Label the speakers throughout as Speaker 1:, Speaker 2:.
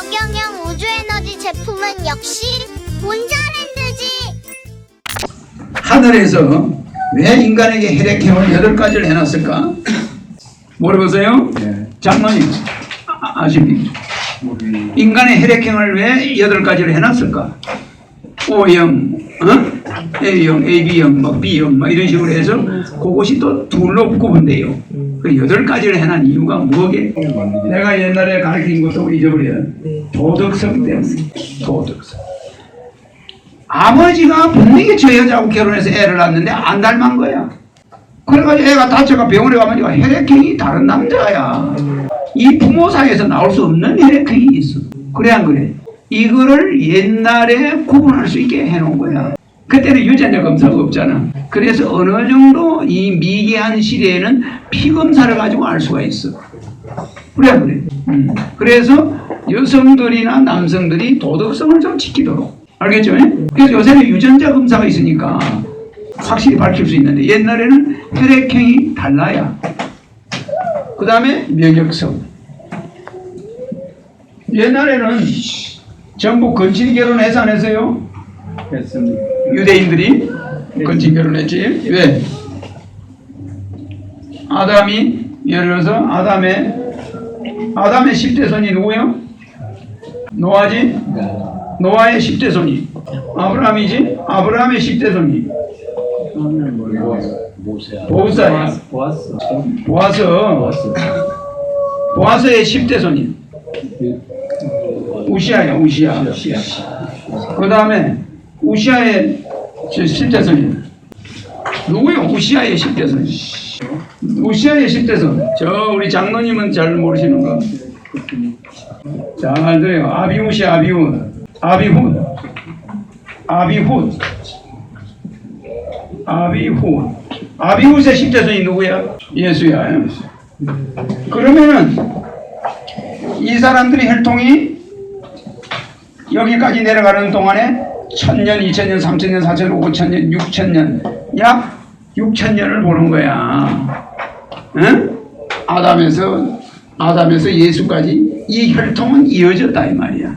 Speaker 1: 허경영 우주에너지 제품은 역시 본자랜드지.
Speaker 2: 하늘에서 왜 인간에게 혈액형을 여덟 가지를 해놨을까? 물어보세요.
Speaker 3: 네.
Speaker 2: 장로님 아, 아십니까? 인간의 혈액형을 왜 여덟 가지를 해놨을까? O형, 어? A형, AB형, 뭐 B형, 뭐 이런 식으로 해서 그것이 또 둘로 구분돼요. 그 여덟 가지를 해놓은 이유가 뭐게? 내가 옛날에 가르친 것도 잊어버려요. 도덕성 때문에. 도덕성. 아버지가 분명히 저 여자하고 결혼해서 애를 낳았는데 안 닮은 거야. 그래가지고 애가 다쳐가 병원에 가면 혈액형이 다른 남자야. 이 부모 사이에서 나올 수 없는 혈액형이 있어. 그래 안 그래? 이거를 옛날에 구분할 수 있게 해놓은 거야. 그때는 유전자 검사가 없잖아. 그래서 어느 정도 이 미개한 시대에는 피 검사를 가지고 알 수가 있어. 그래 안 그래? 음. 그래서 여성들이나 남성들이 도덕성을 좀 지키도록. 알겠죠? 그래서 요새는 유전자 검사가 있으니까 확실히 밝힐 수 있는데 옛날에는 혈액형이 달라야. 그 다음에 면역성. 옛날에는 전부 건친 결혼해서 안 했어요?
Speaker 3: 했습니다.
Speaker 2: 유대인들이 건친 결혼했지. 왜? 아담이 예를 들어서 아담의 아담의 10대 손이 누구요? 노아지? 노아의 10대 손이 아브라함이지? 아브라함의 10대 손이.
Speaker 3: 보았어.
Speaker 2: 보아서
Speaker 3: 보았어.
Speaker 2: 보아서의 10대 손이 우시아야 우시아. 그 다음에 우시아의 저 10대 손이 누구요? 우시아의 10대 손. 우시아의 10대 손. 저 우리 장로님은 잘 모르시는 거. 잘 들어요. 아비우시 아비훈. 아비훈. 아비훈. 아비훈. 아비훈의 10대 손이 누구야? 예수야. 그러면은 이 사람들이 혈통이 여기까지 내려가는 동안에 천년, 이천년, 삼천년, 사천년, 오천년, 육천년 약 육천년을 보는 거야. 응? 아담에서 아담에서 예수까지 이 혈통은 이어졌다 이 말이야.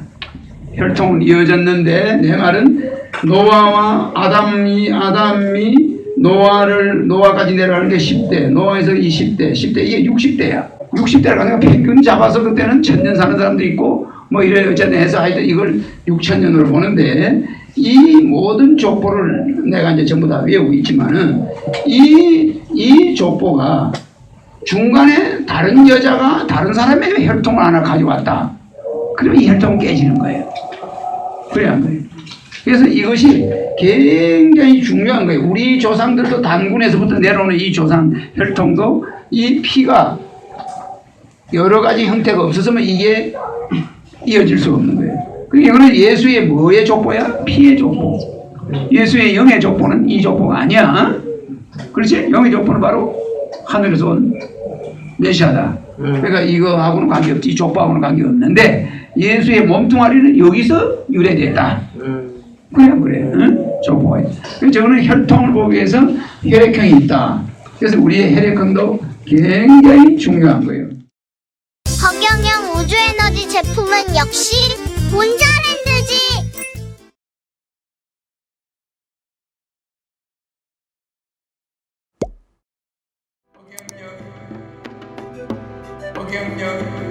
Speaker 2: 혈통은 이어졌는데 내 말은 노아와 아담이 아담이 노아를 노아까지 내려가는 게 10대, 노아에서 20대, 10대 이게 60대야. 60대를 가니까 평균 잡아서 그때는 천년 사는 사람도 있고 뭐 이래 어쨌든 해서 하여튼 이걸 6천 년으로 보는데 이 모든 족보를 내가 이제 전부 다 외우고 있지만은 이, 이 족보가 중간에 다른 여자가 다른 사람의 혈통을 하나 가져왔다. 그러면 이 혈통은 깨지는 거예요. 그래 안 그래요? 그래서 이것이 굉장히 중요한 거예요. 우리 조상들도 단군에서부터 내려오는 이 조상 혈통도 이 피가 여러 가지 형태가 없었으면 이게 이어질 수 없는 거예요. 그러니까 이거는 예수의 뭐의 족보야? 피의 족보. 예수의 영의 족보는 이 족보가 아니야. 그렇지? 영의 족보는 바로 하늘에서 온 메시아다. 그러니까 이거하고는 관계없지, 이 족보하고는 관계없는데 예수의 몸뚱아리는 여기서 유래됐다. 그래, 그래. 응? 족보가 있다. 그래서 저거는 혈통을 보기 위해서 혈액형이 있다. 그래서 우리의 혈액형도 굉장히 중요한 거예요.
Speaker 1: 적용형 우주에너지 제품은 역시 몬자랜드지! 경영